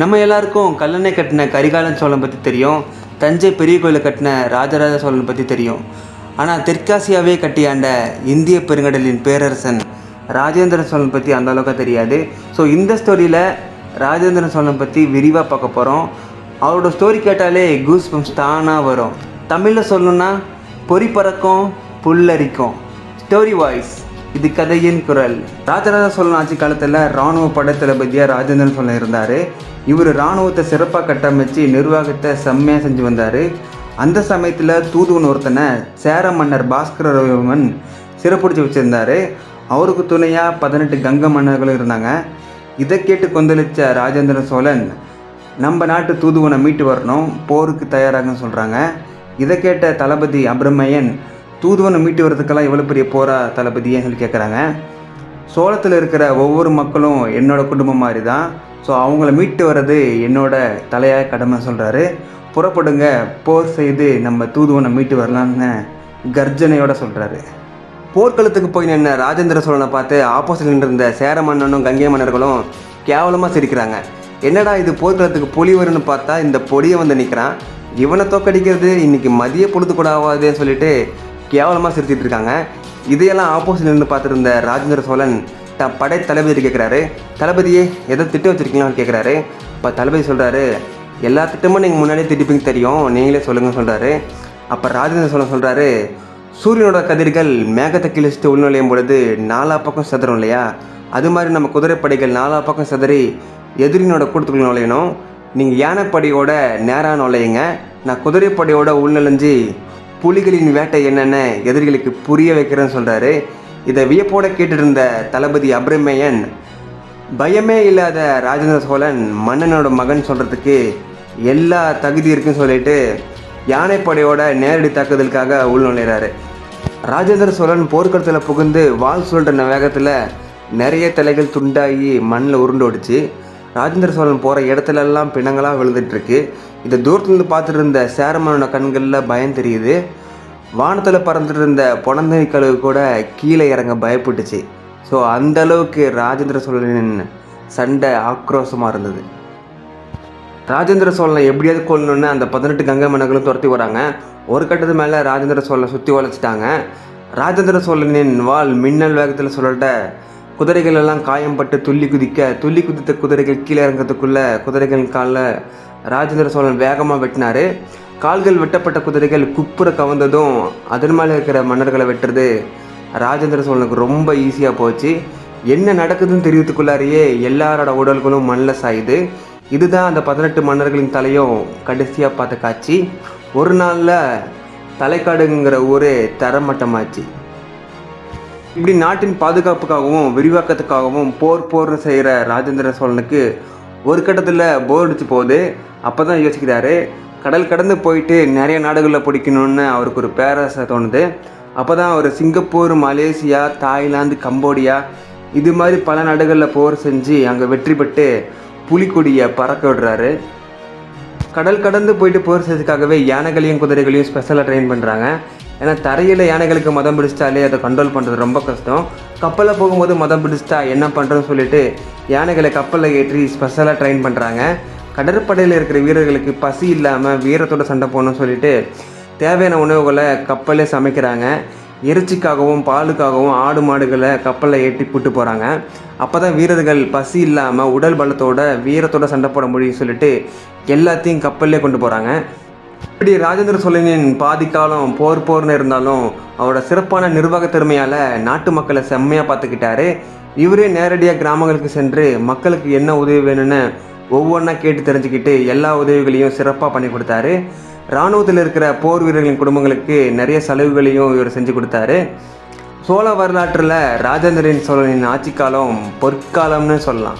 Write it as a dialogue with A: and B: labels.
A: நம்ம எல்லாருக்கும் கல்லணை கட்டின கரிகாலன் சோழன் பற்றி தெரியும். தஞ்சை பெரிய கோயிலை கட்டின ராஜராஜ சோழன் பற்றி தெரியும். ஆனால் தெற்காசியாவே கட்டியாண்ட இந்திய பெருங்கடலின் பேரரசன் ராஜேந்திர சோழன் பற்றி அந்த அளவுக்கு தெரியாது. ஸோ இந்த ஸ்டோரியில் ராஜேந்திர சோழன் பற்றி விரிவாக பார்க்க போகிறோம் அவரோட ஸ்டோரி கேட்டாலே கூஸ் பம்ஸ் தானாக வரும். தமிழில் சொல்லணுன்னா பொறி பறக்கும் புல்லரிக்கும். ஸ்டோரி வாய்ஸ் இது கதையின் குரல். ராஜராஜ சோழன் ஆட்சி காலத்தில் இராணுவ படை தளபதியாக ராஜேந்திரன் சோழன் இருந்தார் இவர் இராணுவத்தை சிறப்பாக கட்டமைச்சு நிர்வாகத்தை செம்மையாக செஞ்சு வந்தார். அந்த சமயத்தில் தூதுவன் ஒருத்தனை சேர மன்னர் பாஸ்கர ரவிவர்மன் சிறப்பிடிச்சு வச்சுருந்தாரு. அவருக்கு துணையாக பதினெட்டு கங்க மன்னர்களும் இருந்தாங்க. இதை கேட்டு கொந்தளித்த ராஜேந்திர சோழன் நம்ம நாட்டு தூதுவனை மீட்டு வரணும் போருக்கு தயாராகன்னு சொல்கிறாங்க இதை கேட்ட தளபதி அப்ரமயன் தூதுவனை மீட்டு வரதுக்கெல்லாம் எவ்வளோ பெரிய போரா தளபதியே சொல்லி கேட்குறாங்க சோளத்தில் இருக்கிற ஒவ்வொரு மக்களும் என்னோடய குடும்பம் மாதிரி தான் ஸோ அவங்கள மீட்டு வர்றது என்னோட தலையாக கடமை சொல்கிறாரு புறப்படுங்க போர் செய்து நம்ம தூதுவனை மீட்டு வரலான்னு கர்ஜனையோட சொல்கிறாரு போர்க்களத்துக்கு போய் நின்ன ராஜேந்திர சோழனை பார்த்து ஆப்போசிட் இருந்த சேர மன்னனும் கங்கை மன்னர்களும் கேவலமாக சிரிக்கிறாங்க. என்னடா இது போர்க்களத்துக்கு புலி வரும்னு பார்த்தா இந்த பொடியை வந்து நிற்கிறான் இவனை தோக்கடிக்கிறது இன்றைக்கி மதிய பொழுது கூட ஆகாதுன்னு சொல்லிட்டு கேவலமாக சிரிச்சிட்டு இருக்காங்க. இதையெல்லாம் ஆப்போசிட் இருந்து பார்த்துருந்த ராஜேந்திர சோழன் த படை தளபதி கேட்குறாரு தளபதியே எதை திட்டம் வச்சிருக்கீங்களான்னு கேட்குறாரு இப்போ தளபதி சொல்கிறாரு எல்லா திட்டமும் நீங்கள் முன்னாடியே திட்டிப்பீங்க தெரியும் நீங்களே சொல்லுங்கன்னு சொல்கிறாரு அப்போ ராஜேந்திர சோழன் சொல்கிறாரு சூரியனோட கதிர்கள் மேகத்தை கிழிச்சிட்டு உள்நுழையும் பொழுது நாலா பக்கம் சதுரம் இல்லையா? அது மாதிரி நம்ம குதிரைப்படைகள் நாலா பக்கம் சிதறி எதிரினோட கூட்டத்துக்குள்ள நுழையணும். நீங்கள் யானைப்படையோட நேராக நுழையுங்க. நான் குதிரைப்படையோட உள்நுழைஞ்சு புலிகளின் வேட்டை என்னென்ன? எதிரிகளுக்கு புரிய வைக்கிறேன்னு சொல்கிறாரு இதை வியப்போட கேட்டிருந்த தளபதி அப்ரமேயன் பயமே இல்லாத ராஜேந்திர சோழன் மன்னனோட மகன் சொல்கிறதுக்கு எல்லா தகுதி இருக்குன்னு சொல்லிட்டு யானைப்படையோட நேரடி தாக்குதலுக்காக உள்நுழைகிறாரு ராஜேந்திர சோழன் போர்க்களத்தில் புகுந்து வால் சொல்கிற வேகத்தில் நிறைய தலைகள் துண்டாகி மண்ணில் உருண்டோடிச்சு ராஜேந்திர சோழன் போகிற இடத்துலலாம் பிணங்களாக விழுந்துட்டுருக்கு இதை தூரத்துலேருந்து பார்த்துட்டு இருந்த சேரமனோட கண்களில் பயம் தெரியுது. வானத்தில் பறந்துட்டு இருந்த பொணந்தனி கழுவு கூட கீழே இறங்க பயப்பட்டுச்சு. ஸோ அந்த அளவுக்கு ராஜேந்திர சோழனின் சண்டை ஆக்ரோஷமாக இருந்தது. ராஜேந்திர சோழனை எப்படியாவது கொல்லணும்னு அந்த பதினெட்டு கங்கை மன்னர்களும் துரத்தி வராங்க ஒரு கட்டத்து மேலே ராஜேந்திர சோழனை சுற்றி வளைச்சிட்டாங்க ராஜேந்திர சோழனின் வாள் மின்னல் வேகத்தில் சுழட்ட குதிரைகள் எல்லாம் காயம்பட்டு துள்ளி குதிக்க துள்ளி குதித்த குதிரைகள் கீழே இறங்கிறதுக்குள்ளே குதிரைகள் காலில் ராஜேந்திர சோழன் வேகமாக வெட்டினாரு. கால்கள் வெட்டப்பட்ட குதிரைகள் குப்புற கவர்ந்ததும் அதன் மேலே இருக்கிற மன்னர்களை வெட்டுறது ராஜேந்திர சோழனுக்கு ரொம்ப ஈஸியாக போச்சு. என்ன நடக்குதுன்னு தெரியறதுக்குள்ளாரையே எல்லாரோட உடல்களும் மண்ணில் சாயுது. இதுதான் அந்த பதினெட்டு மன்னர்களின் தலையும் கடைசியாக பார்த்த காட்சி. ஒரு நாளில் தலைக்காடுங்கிற ஊரே தரமட்டமாச்சு. இப்படி நாட்டின் பாதுகாப்புக்காகவும் விரிவாக்கத்துக்காகவும் போர் போர்னு செய்கிற ராஜேந்திர சோழனுக்கு ஒரு கட்டத்தில் போர் அடிச்சு போகுது. அப்போ தான் யோசிக்கிறாரு கடல் கடந்து போயிட்டு நிறைய நாடுகளில் பிடிக்கணும்னு அவருக்கு ஒரு பேராசை தோணுது. அப்போ தான் அவர் சிங்கப்பூர் மலேசியா தாய்லாந்து கம்போடியா இது மாதிரி பல நாடுகளில் போர் செஞ்சு அங்கே வெற்றி பெற்று புலிக்கொடியை பறக்க விடுறாரு. கடல் கடந்து போயிட்டு போர் செய்யறதுக்காகவே யானைகளையும் குதிரைகளையும் ஸ்பெஷலாக ட்ரெயின் பண்ணுறாங்க ஏன்னா தரையில் யானைகளுக்கு மதம் பிடிச்சிட்டாலே அதை கண்ட்ரோல் பண்ணுறது ரொம்ப கஷ்டம். கப்பலில் போகும்போது மதம் பிடிச்சிட்டா என்ன பண்ணுறோன்னு சொல்லிட்டு யானைகளை கப்பலில் ஏற்றி ஸ்பெஷலாக ட்ரெயின் பண்ணுறாங்க கடற்படையில் இருக்கிற வீரர்களுக்கு பசி இல்லாமல் வீரத்தோட சண்டை போகணும்னு சொல்லிட்டு தேவையான உணவுகளை கப்பலே சமைக்கிறாங்க. இறைச்சிக்காகவும் பாலுக்காகவும் ஆடு மாடுகளை கப்பலில் ஏற்றி கூட்டு போகிறாங்க அப்போ தான் வீரர்கள் பசி இல்லாமல் உடல் பலத்தோட வீரத்தோட சண்டை போட முடியும்னு சொல்லிட்டு எல்லாத்தையும் கப்பல்லே கொண்டு போகிறாங்க இப்படி ராஜேந்திர சோழனின் பாதிக்காலம் போர் போர்னு இருந்தாலும் அவரோட சிறப்பான நிர்வாக திறமையால் நாட்டு மக்களை செம்மையாக பார்த்துக்கிட்டாரு. இவரே நேரடியாக கிராமங்களுக்கு சென்று மக்களுக்கு என்ன உதவி வேணும்னு ஒவ்வொன்றா கேட்டு தெரிஞ்சுக்கிட்டு எல்லா உதவிகளையும் சிறப்பாக பண்ணி கொடுத்தாரு. இராணுவத்தில் இருக்கிற போர் வீரர்களின் குடும்பங்களுக்கு நிறைய செலவுகளையும் இவர் செஞ்சு கொடுத்தாரு. சோழ வரலாற்றில் ராஜேந்திரன் சோழனின் ஆட்சி காலம் பொற்காலம்னு சொல்லலாம்.